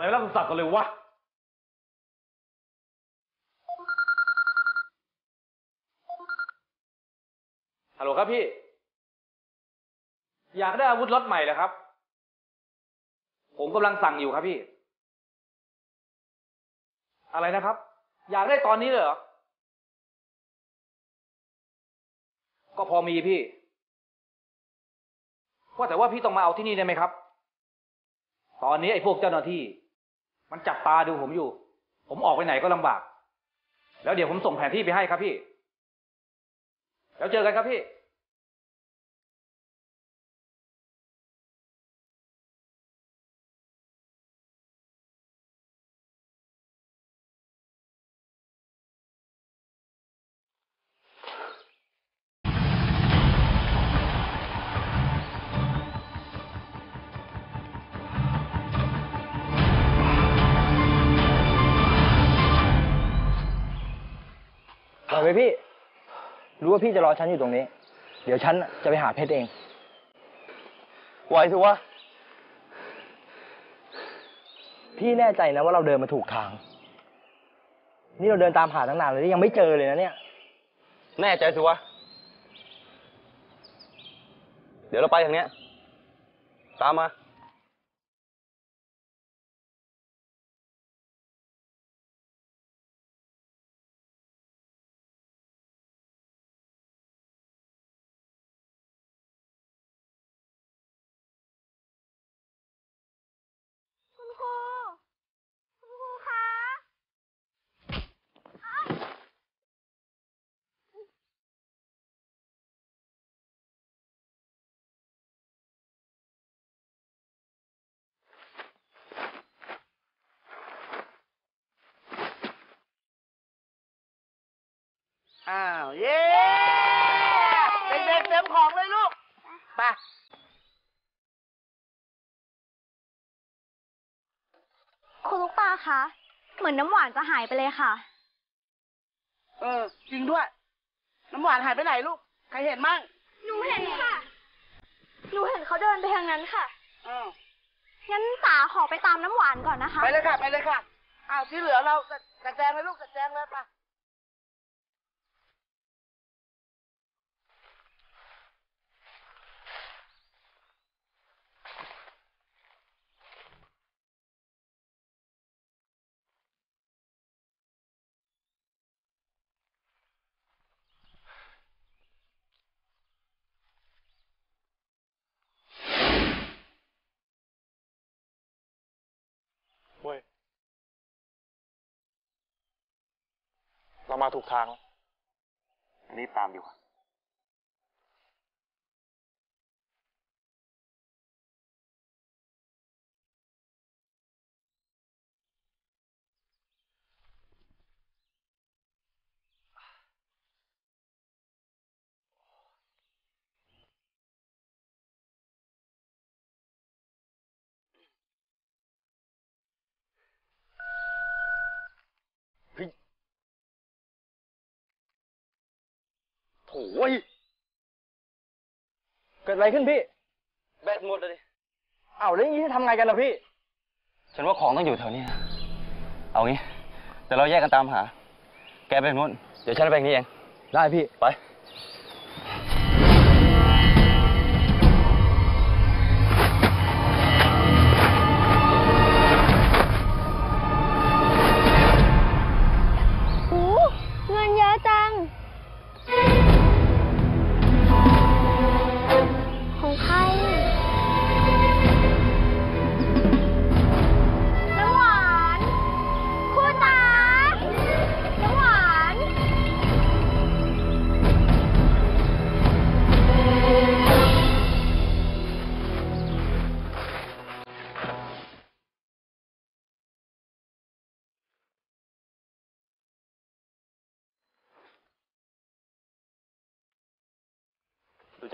ไม่รับโทรศัพท์กันเลยวะ ฮัลโหลครับพี่ อยากได้อาวุธรถใหม่เหรอครับ ผมกำลังสั่งอยู่ครับพี่ อะไรนะครับ อยากได้ตอนนี้เลยเหรอ ก็พอมีพี่ ว่าแต่ว่าพี่ต้องมาเอาที่นี่ได้ไหมครับ ตอนนี้ไอ้พวกเจ้าหน้าที่ มันจับตาดูผมอยู่ ผมออกไปไหนก็ลำบาก แล้วเดี๋ยวผมส่งแผนที่ไปให้ครับพี่ แล้วเจอกันครับพี่ ปล่อยไปพี่ รู้ว่าพี่จะรอฉันอยู่ตรงนี้ เดี๋ยวฉันจะไปหาเพชรเอง ไหวสิวะ พี่แน่ใจนะว่าเราเดินมาถูกทาง นี่เราเดินตามหาตั้งนานเลยยังไม่เจอเลยนะเนี่ย แน่ใจสิวะ เดี๋ยวเราไปทางเนี้ย ตามมา คุณครู คุณครูคะ อ้าว เย้เด็กๆเต็มของเลยลูก ไปคุณลูกตาคะ เหมือนน้ำหวานจะหายไปเลยค่ะ เออ จริงด้วย น้ำหวานหายไปไหนลูก ใครเห็นมั่งหนูเห็นค่ะ หนูเห็นเขาเดินไปทางนั้นค่ะ อ้าวงั้นตาขอไปตามน้ำหวานก่อนนะคะ ไปเลยค่ะ ไปเลยค่ะ อ้าวที่เหลือเราจัดจัดแจงเลยลูกจัดแจงเลยไป เรามาถูกทางแล้วรีบตามดีกว่า โถ่ยเกิดอะไรขึ้นพี่ แบตหมดเลยดิอ้าวแล้วอย่างนี้จะทำไงกันล่ะพี่ ฉันว่าของต้องอยู่แถวนี้นะเอางี้เดี๋ยวเราแยกกันตามหา แกไปทางนู้น เดี๋ยวฉันไปทางนี้เอง ได้พี่ ไป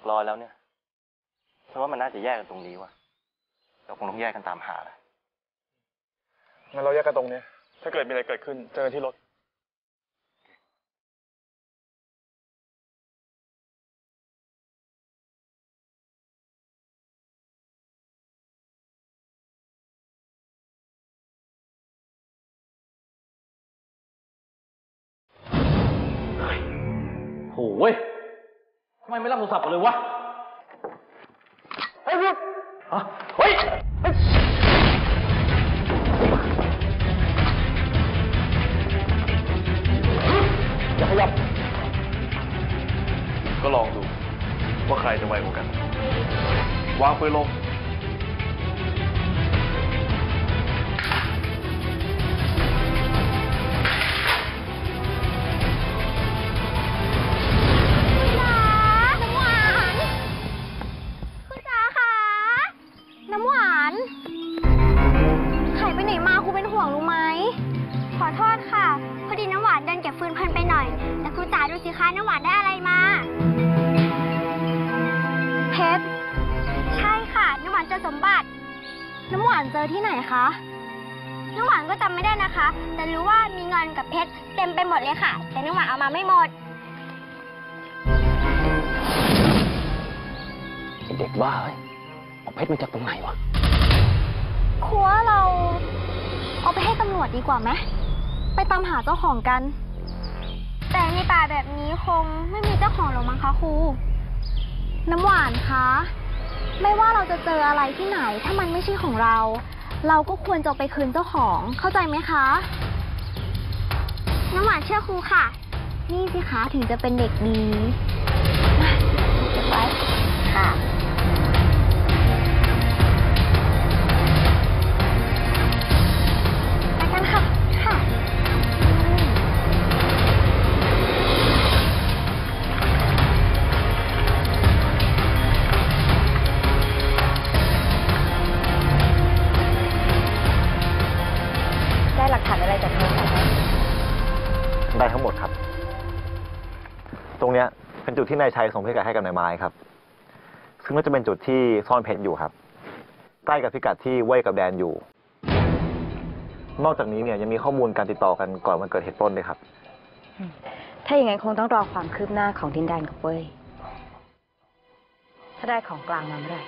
กรอยแล้วเนี่ยเพราะว่ามันน่าจะแยกกันตรงนี้ว่ะ เราคงต้องแยกกันตามหาละงั้นเราแยกกันตรงเนี้ย ถ้าเกิดมีอะไรเกิดขึ้น เจอกันที่รถ โหเว้ย ไมไม่รับโทรศัพท์กันเลยวะเฮ้ยหยุดฮะเฮ้ยเฮ้ยอย่าขยับ ก็ลองดูว่าใครจะไวกว่ากัน วางปืนลง น้ำหวานเจอที่ไหนคะ น้ำหวานก็จำไม่ได้นะคะ แต่รู้ว่ามีเงินกับเพชรเต็มไปหมดเลยค่ะ แต่น้ำหวานเอามาไม่หมด ไอ้เด็กบ้าเฮ้ยเอาเพชรมาจากตรงไหนวะ ครัวเรา เอาไปให้ตำรวจดีกว่าไหมไปตามหาเจ้าของกัน แต่ในป่าแบบนี้คงไม่มีเจ้าของหรอกมั้งคะครู น้ำหวานคะ ไม่ว่าเราจะเจออะไรที่ไหน ถ้ามันไม่ใช่ของเรา เราก็ควรจะเอาไปคืนเจ้าของ เข้าใจไหมคะ น้ำหวานเชื่อครูค่ะ นี่สิคะถึงจะเป็นเด็กดีมาเก็บไว้ค่ะ หลักฐานอะไรจากโทรศัพท์ได้ทั้งหมดครับ ตรงเนี้ยเป็นจุดที่นายชัยส่งพิกัดให้กับนายไม้ครับ ซึ่งก็จะเป็นจุดที่ซ่อนเพชรอยู่ครับ ใกล้กับพิกัดที่เว้ยกับแดนอยู่ นอกจากนี้เนี่ยยังมีข้อมูลการติดต่อกันก่อนวันเกิดเหตุปล้นด้วยครับ ถ้าอย่างนั้นคงต้องรอความคืบหน้าของดินแดนกับเว้ยถ้าได้ของกลางมาเมื่อไหร่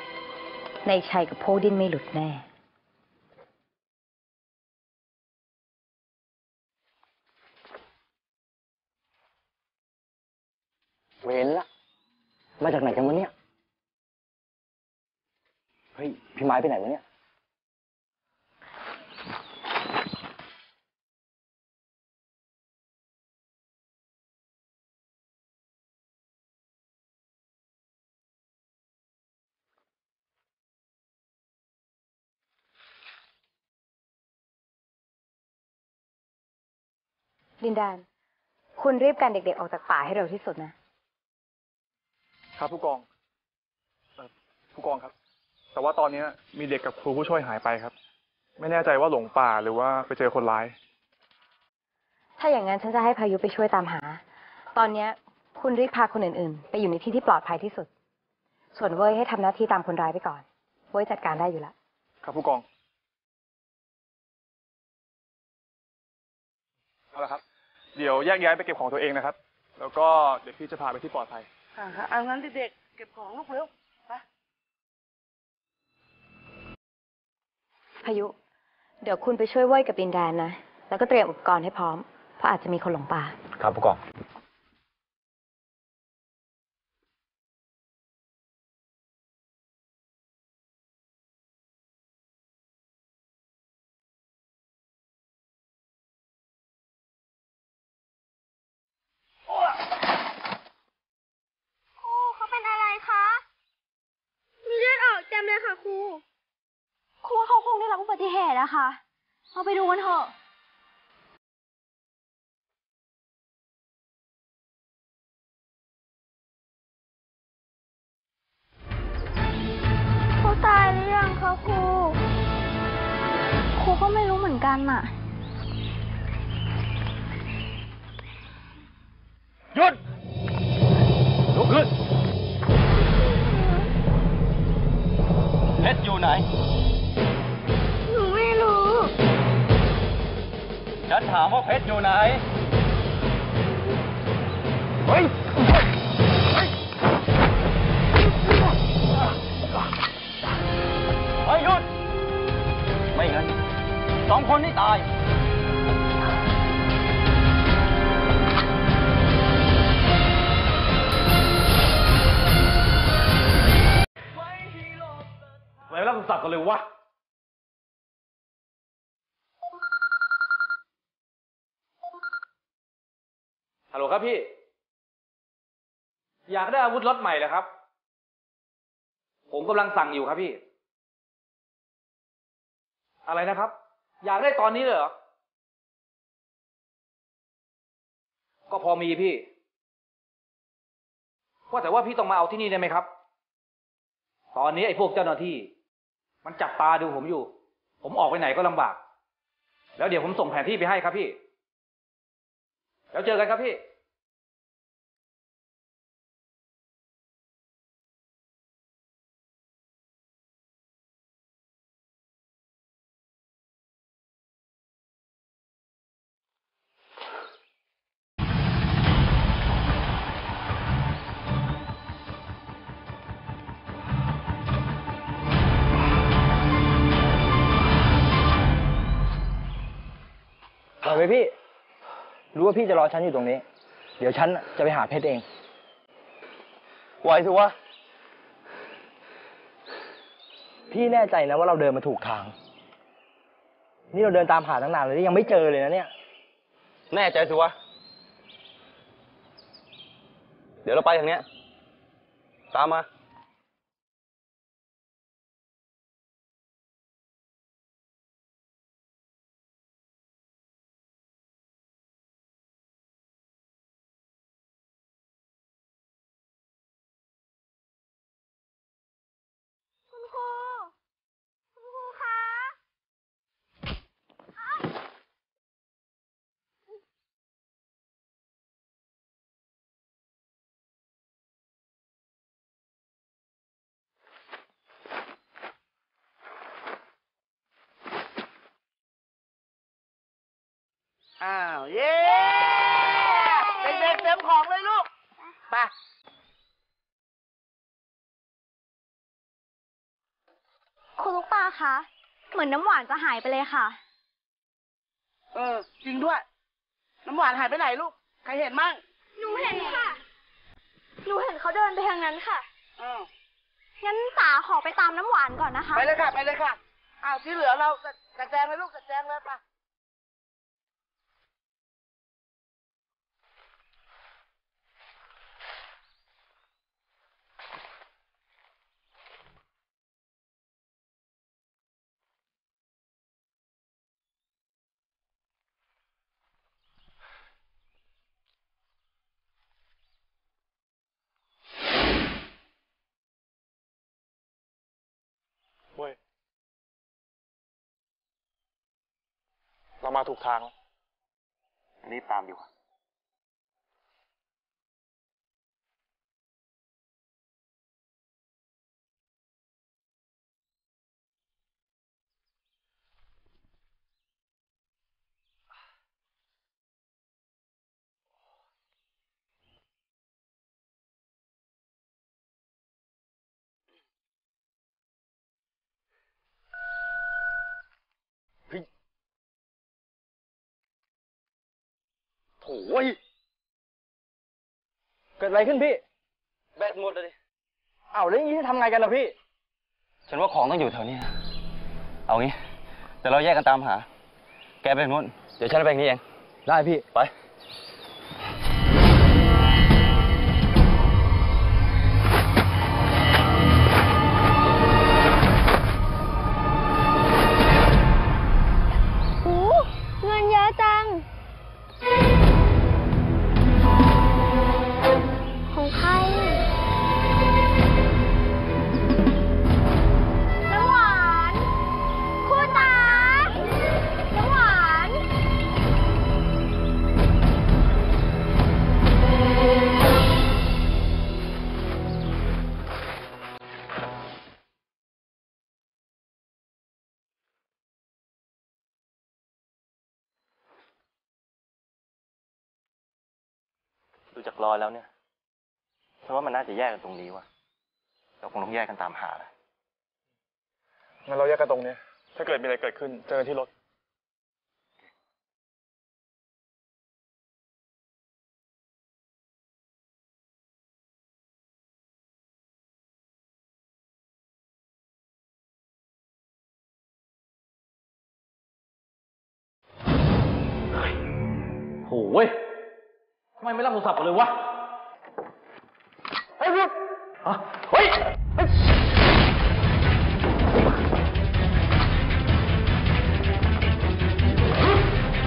ในชัยกับพวกดิ้นไม่หลุดแน่ เว้นละ มาจากไหนกันวะเนี่ย เฮ้ย พี่ไม้ไปไหนวะเนี่ย ดินแดน คุณรีบกันเด็กๆออกจากป่าให้เร็วที่สุดนะ ครับผู้กองเอ่อผู้กองครับ แต่ว่าตอนเนี้ยมีเด็กกับครูผู้ช่วยหายไปครับ ไม่แน่ใจว่าหลงป่าหรือว่าไปเจอคนร้าย ถ้าอย่างนั้นฉันจะให้พายุไปช่วยตามหา ตอนเนี้ยคุณรีบพาคนอื่นๆ ไปอยู่ในที่ที่ปลอดภัยที่สุด ส่วนเว้ยให้ทำหน้าที่ตามคนร้ายไปก่อน เว้ยจัดการได้อยู่แล้วครับผู้กอง เอาละครับ เดี๋ยวแยกย้ายไปเก็บของตัวเองนะครับ แล้วก็เดี๋ยวพี่จะพาไปที่ปลอดภัย อ่าฮะเอางั้นเด็กๆเก็บของลูกเร็วไปพายุ เดี๋ยวคุณไปช่วยเว้ยกับดินแดนนะ แล้วก็เตรียมอุปกรณ์ให้พร้อม เพราะอาจจะมีคนหลงป่า ครับผู้กอง เต็มเลยค่ะครู ครูว่าเขาคงได้รับอุบัติเหตุอะค่ะ เราไปดูกันเถอะ เขาตายหรือยังคะครู ครูก็ไม่รู้เหมือนกันน่ะ หยุดลุกขึ้น เพชรอยู่ไหน หนูไม่รู้ ฉันถามว่าเพชรอยู่ไหน เฮ้ย ฮัลโหลครับพี่ อยากได้อาวุธรถใหม่เหรอครับ ผมกำลังสั่งอยู่ครับพี่ อะไรนะครับ อยากได้ตอนนี้เลยเหรอ ก็พอมีพี่ ว่าแต่ว่าพี่ต้องมาเอาที่นี่ได้ไหมครับ ตอนนี้ไอ้พวกเจ้าหน้าที่ มันจับตาดูผมอยู่ ผมออกไปไหนก็ลำบาก แล้วเดี๋ยวผมส่งแผนที่ไปให้ครับพี่ แล้วเจอกันครับพี่ รู้ว่าพี่จะรอฉันอยู่ตรงนี้ เดี๋ยวฉันจะไปหาเพชรเอง ไหวสิวะ พี่แน่ใจนะว่าเราเดินมาถูกทาง นี่เราเดินตามหาตั้งนานเลยยังไม่เจอเลยนะเนี่ย แน่ใจสิวะ เดี๋ยวเราไปทางเนี้ย ตามมา คุณครู คุณครูคะ อ้าว เย้เด็กๆเต็มของเลยลูก ไปคุณลูกตาคะ เหมือนน้ำหวานจะหายไปเลยค่ะ เออ จริงด้วย น้ำหวานหายไปไหนลูก ใครเห็นมั่งหนูเห็นค่ะ หนูเห็นเขาเดินไปทางนั้นค่ะ อ้าว งั้นตาขอไปตามน้ำหวานก่อนนะคะ ไปเลยค่ะ ไปเลยค่ะ อ้าวที่เหลือเราจัดจัดแจงเลยลูกจัดแจงเลยไป มาถูกทางนี่ตามดีกว่า เกิดอะไรขึ้นพี่ แบตหมดเลยดิเอ้าแล้วอย่างนี้จะทำไงกันล่ะพี่ ฉันว่าของต้องอยู่แถวนี้นะเอางี้ เดี๋ยวเราแยกกันตามหา แกไปทางนู้น เดี๋ยวฉันไปทางนี้เอง ได้พี่ ไป ร้อยแล้วเนี่ยฉันว่ามันน่าจะแยกกันตรงนี้ว่ะ เราคงต้องแยกกันตามหาละงั้นเราแยกกันตรงเนี้ย ถ้าเกิดมีอะไรเกิดขึ้น เจอกันที่รถ โหเว้ยำไมไม่รับโทรศัพท์กันเลยวะเฮ้ยพี่ฮะเฮ้ยเฮ้ย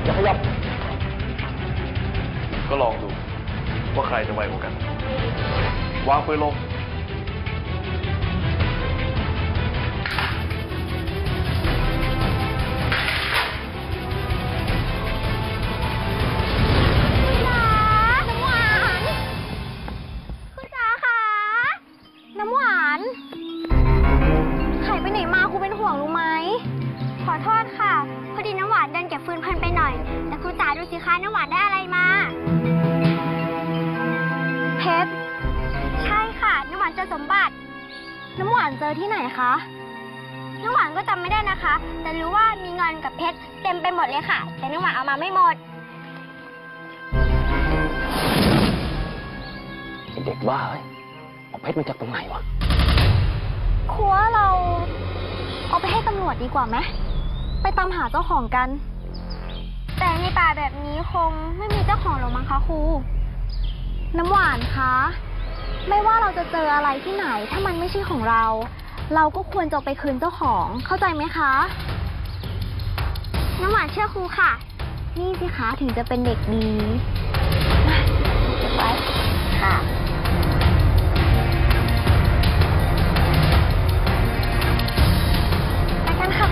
อย่าขยับ ก็ลองดูว่าใครจะไวกว่ากัน วางปืนลง แต่รู้ว่ามีเงินกับเพชรเต็มไปหมดเลยค่ะ แต่น้ำหวานเอามาไม่หมดไอ้เด็กบ้าเฮ้ยเอาเพชรมาจากตรงไหนวะครัวเรา เอาไปให้ตำรวจดีกว่าไหมไปตามหาเจ้าของกัน แต่ในป่าแบบนี้คงไม่มีเจ้าของหรอกมั้งคะครู น้ำหวานคะ ไม่ว่าเราจะเจออะไรที่ไหน ถ้ามันไม่ใช่ของเรา เราก็ควรจะไปคืนเจ้าของ เข้าใจไหมคะ น้ำหวานเชื่อครูค่ะ นี่สิคะถึงจะเป็นเด็กดีเก็บไว้ค่ะ ไปกันค่ะ